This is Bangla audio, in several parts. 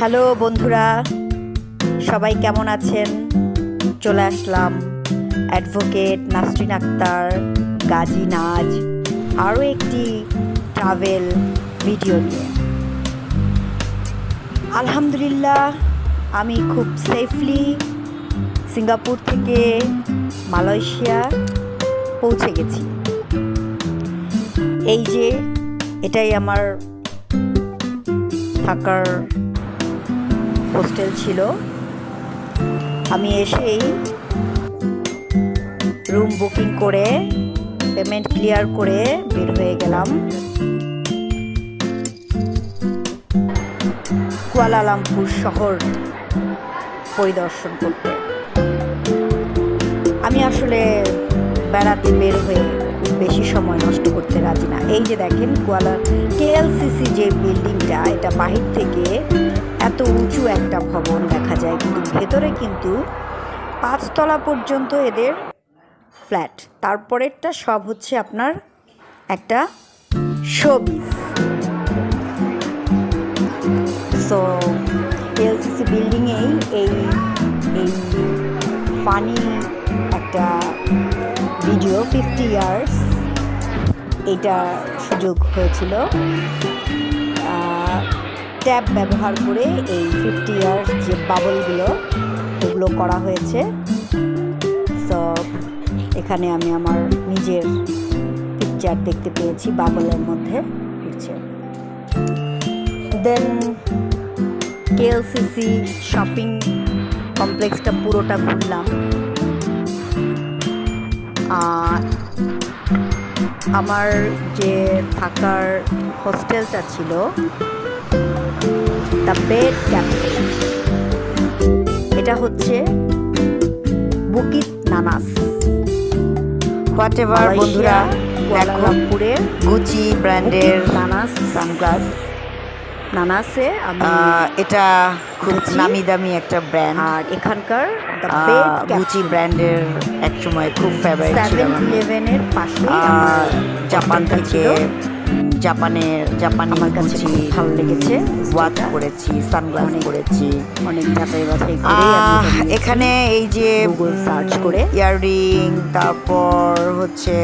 হ্যালো বন্ধুরা, সবাই কেমন আছেন? চলে আসলাম অ্যাডভোকেট নাসরিন আক্তার গাজী নাজ আরও একটি ট্রাভেল ভিডিও নিয়ে। আলহামদুলিল্লাহ, আমি খুব সেফলি সিঙ্গাপুর থেকে মালয়েশিয়া পৌঁছে গেছি। এই যে, এটাই আমার থাকার হোস্টেল ছিল। আমি এসেই রুম বুকিং করে, পেমেন্ট ক্লিয়ার করে বের হয়ে গেলাম। কুয়ালালামপুর শহর পরিদর্শন করতে। আমি আসলে বেড়াতে বের হয়ে বেশি সময় নষ্ট করতে রাজি না। এই যে দেখেন, কুয়ালা কেএলসিসি যে বিল্ডিংটা, এটা বাহির থেকে এত উঁচু একটা ভবন দেখা যায়, কিন্তু ভেতরে কিন্তু পাঁচতলা পর্যন্ত এদের ফ্ল্যাট। তারপরেরটা সব হচ্ছে আপনার একটা শোবিজ। সো এলসিসি বিল্ডিংয়েই এই এই ফানি একটা ভিডিও ফিফটি ইয়ার্স এটা সুযোগ হয়েছিল। ট্যাব ব্যবহার করে এই ফিফটি ইয়ার্স যে বাবলগুলো, ওগুলো করা হয়েছে। তো এখানে আমি আমার নিজের পিকচার দেখতে পেয়েছি বাবলের মধ্যে হচ্ছে দেন কেএলসিসি শপিং কমপ্লেক্সটা পুরোটা ঘুরলাম। আর আমার যে থাকার হোস্টেলটা ছিল দ্য বেড ক্যাপ্টেন এটা হচ্ছে বুকিত নানাস হোয়াট এভার বন্ধুরা কুয়ালালামপুরের গুচি ব্র্যান্ডের নানাস সানগ্লাস নানাসে এটা খুব নামি দামি একটা ব্র্যান্ড আর এখানকার গুচি ব্র্যান্ডের এক সময় খুব ফেভারিট ছিল সেভেন ইলেভেনের আমার জাপান থেকে। জাপানের জাপান আমার কাছে ভালো লেগেছে। ওয়াচ করেছি সানগ্লাস করেছি। অনেক যাচাই বাছাই করে এখানে এই যে গুগল সার্চ করে। ইয়াররিং তারপর হচ্ছে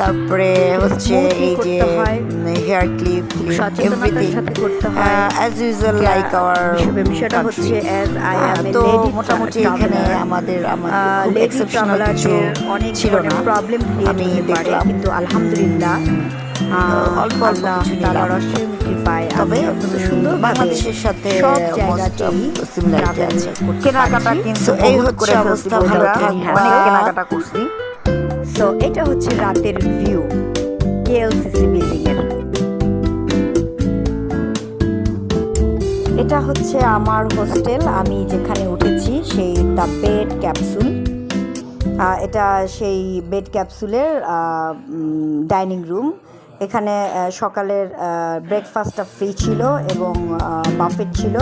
তারপরে হচ্ছে এই যে হয়। সচেতনতার এভরিথিং হয়। অ্যাজ ইউজুয়াল লাইক আওয়ার বিষয়টা হচ্ছে অ্যাম তো মোটামুটি এখানে আমাদের আমাদের খুব লেডি এক্সেপশনাল কিছু অনেক ছিল না। প্রবলেম আমি দেখলাম। কিন্তু আলহামদুলিল্লাহ অল্প অল্প কিছু তবে সুন্দর বাংলাদেশের সাথে আছে। কেনাকাটা কিন্তু এই হচ্ছে অবস্থা ভালো without থাক any অনেক কেনাকাটা করছি। সো এটা হচ্ছে রাতের ভিউ কেএলসিসি বিল্ডিং এর এটা হচ্ছে আমার হোস্টেল, আমি যেখানে উঠেছি সেই দ্য বেড ক্যাপসুল। এটা সেই বেড ক্যাপসুলের ডাইনিং রুম। এখানে সকালের ব্রেকফাস্টটা ফ্রি ছিল এবং বাফেট ছিল।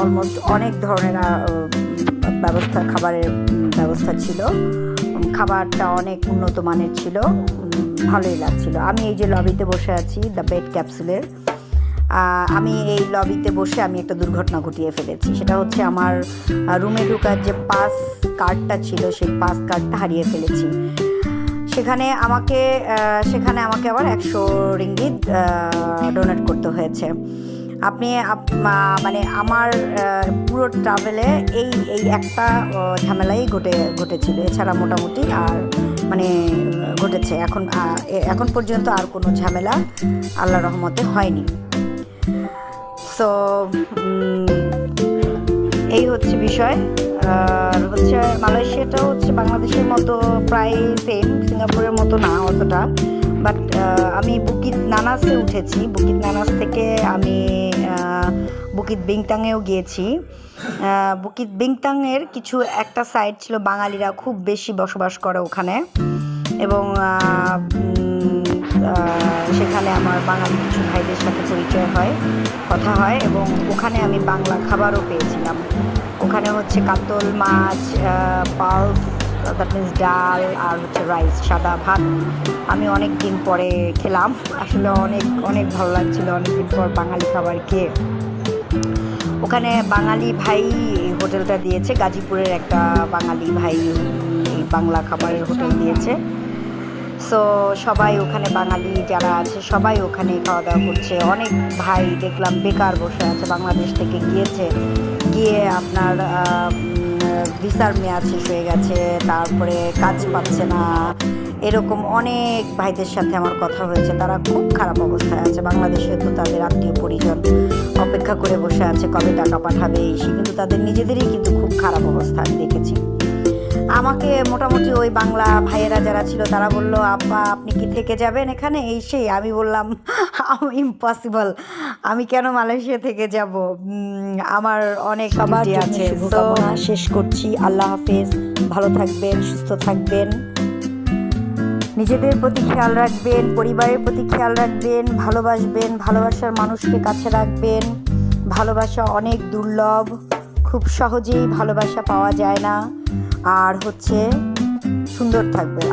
অলমোস্ট অনেক ধরনের ব্যবস্থা, খাবারের ব্যবস্থা ছিল। খাবারটা অনেক উন্নত মানের ছিল। ভালোই লাগছিল। আমি এই যে লবিতে বসে আছি, দ্য বেড ক্যাপসুলের। আমি এই লবিতে বসে আমি একটা দুর্ঘটনা ঘটিয়ে ফেলেছি। সেটা হচ্ছে আমার রুমে ঢুকার যে পাস কার্ডটা ছিল, সেই পাস কার্ডটা হারিয়ে ফেলেছি। সেখানে আমাকে সেখানে আমাকে আবার একশো রিঙ্গিত ডোনেট করতে হয়েছে। আপনি, আপ- মানে আমার পুরো ট্রাভেলে এই এই একটা ঝামেলাই ঘটে, ঘটেছিল। এছাড়া মোটামুটি আর মানে ঘটেছে। এখন এখন পর্যন্ত আর কোনো ঝামেলা আল্লাহ রহমতে হয়নি। সো এই হচ্ছে বিষয়। আর হচ্ছে মালয়েশিয়াটা হচ্ছে বাংলাদেশের মতো প্রায় সেম সিঙ্গাপুরের মতো না অতটা। বাট আমি বুকিত নানাসে উঠেছি। বুকিত নানাস থেকে আমি বুকিত বিংতাংয়েও গিয়েছি। বুকিত বিংতাংয়ের কিছু একটা সাইড ছিল বাঙালিরা খুব বেশি বসবাস করে ওখানে। এবং সেখানে আমার বাঙালি কিছু ভাইদের সাথে পরিচয় হয়, কথা হয় এবং ওখানে আমি বাংলা খাবারও পেয়েছিলাম। ওখানে হচ্ছে কাতল মাছ পালস, দ্যাট মিন্স ডাল আর হচ্ছে রাইস, সাদা ভাত। আমি অনেক দিন পরে খেলাম। আসলে অনেক অনেক ভালো লাগছিল অনেক দিন পর বাঙালি খাবার খেয়ে। ওখানে বাঙালি ভাই হোটেলটা দিয়েছে, গাজীপুরের একটা বাঙালি ভাই বাংলা খাবারের হোটেল দিয়েছে। সো সবাই ওখানে বাঙালি যারা আছে, সবাই ওখানে খাওয়া দাওয়া করছে। অনেক ভাই দেখলাম বেকার বসে আছে, বাংলাদেশ থেকে গিয়েছে। গিয়ে আপনার ভিসার মেয়াদ শেষ হয়ে গেছে, তারপরে কাজ পাচ্ছে না। এরকম অনেক ভাইদের সাথে আমার কথা হয়েছে। তারা খুব খারাপ অবস্থায় আছে। বাংলাদেশে তো তাদের আত্মীয় পরিজন অপেক্ষা করে বসে আছে, কবে টাকা পাঠাবে, সে কিন্তু তাদের নিজেদেরই কিন্তু খুব খারাপ অবস্থা আমি দেখেছি। আমাকে মোটামুটি ওই বাংলা ভাইয়েরা যারা ছিল তারা বলল আপা আপনি কি থেকে যাবেন এখানে? এই সেই আমি বললাম ইম্পসিবল আমি কেন মালয়েশিয়া থেকে যাব? আমার অনেক সবার আছে শুভকামনা। শেষ করছি আল্লাহ হাফেজ ভালো থাকবেন সুস্থ থাকবেন। নিজেদের প্রতি খেয়াল রাখবেন পরিবারের প্রতি খেয়াল রাখবেন ভালোবাসবেন ভালোবাসার মানুষকে কাছে রাখবেন। ভালোবাসা অনেক দুর্লভ খুব সহজেই ভালোবাসা পাওয়া যায় না। আর হচ্ছে সুন্দর থাকবেন